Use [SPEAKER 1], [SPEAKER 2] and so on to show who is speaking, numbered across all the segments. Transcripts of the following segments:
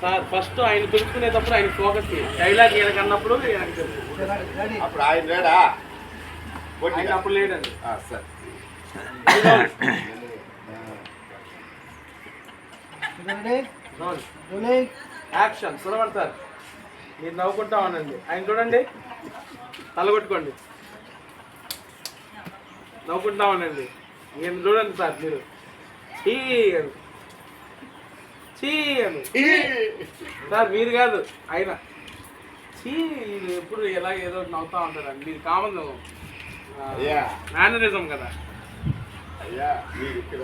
[SPEAKER 1] Sir first ఆయన పిలుచుకునేటప్పుడు ఆయన focus dialogue ఈయనకి అన్నప్పుడు ఈయనకి తెలుసు.
[SPEAKER 2] అప్పుడు ఆయన లేడా?
[SPEAKER 1] ఆయన అప్పుడు లేడండి.
[SPEAKER 2] సరే.
[SPEAKER 1] యాక్షన్ సురవడతారు మీరు నవ్వుకుంటా ఉండండి. ఆయన చూడండి. తలగొట్టుకోండి నవ్వుకుంటా ఉండండి. ఈయన చూడండి సార్ మీరు. అని. సార్ మీరు కాదు ఆయన. చీ ఎప్పుడు ఎలా ఏదో నవ్వుతా ఉంటాడండి మీరు కామన్
[SPEAKER 2] అయ్యా.
[SPEAKER 1] మేనరిజం కదా.
[SPEAKER 2] అయ్యా మీరు ఇక్కడ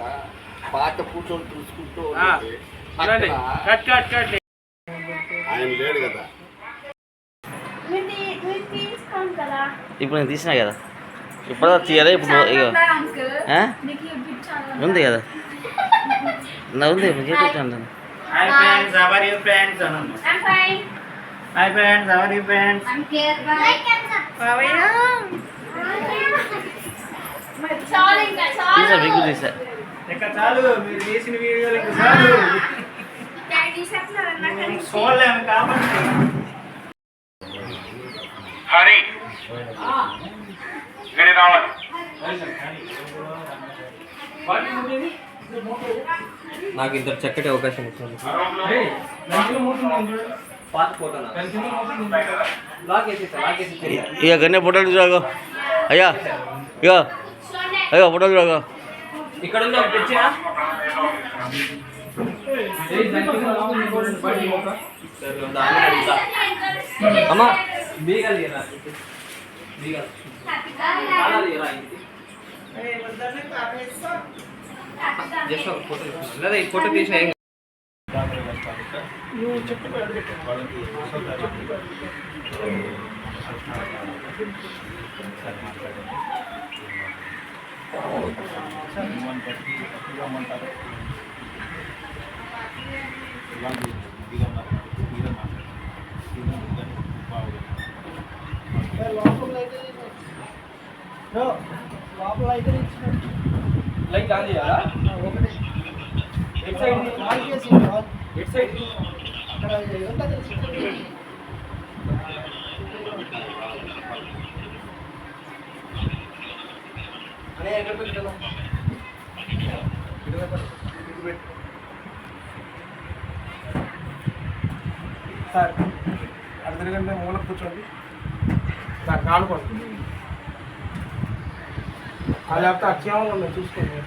[SPEAKER 2] పాత కూర్చొని చూసుకుంటూ
[SPEAKER 1] కట్ కట్ కట్.
[SPEAKER 2] ఆయన లేడు కదా.
[SPEAKER 3] ఇప్పుడు నేను తీసినా కదా. ఇప్పుడు తీయాలి? ఇప్పుడు ఉంది కదా. నా ఉంది ఇప్పుడు చెప్తాను
[SPEAKER 4] hi friends how are you friends అనండి
[SPEAKER 5] I'm fine
[SPEAKER 4] hi friends how are you friends
[SPEAKER 5] I'm care bye like and subscribe చాలు ఇంకా
[SPEAKER 3] తీసా
[SPEAKER 5] చాలు
[SPEAKER 3] మీకు తీసా
[SPEAKER 4] ఇక చాలు మీరు చేసిన వీడియోలు ఇంకా చాలు. చూడలేము కాబట్టి.
[SPEAKER 6] హరి. ఇక్కడ రావాలి.
[SPEAKER 7] నాకు ఇంత చక్కటి అవకాశం వేసేసా
[SPEAKER 3] ఇక గన్నే ఫోటోలు చూడగో అయ్యా ఇక అయ్యో ఫోటోలు చూడగో
[SPEAKER 7] ఇక్కడ అమ్మా. బీగాలు బీగాలు. జస్ట్ ఒక ఫోటో లేదా ఈ ఫోటో తీసిన ఏం లైట్ ఆన్ చేయాలా?
[SPEAKER 1] సార్ అర్ధ గంట మూల కూర్చోండి. సార్ కానుకోండి అది లేకపోతే అత్యావం చూసుకోండి.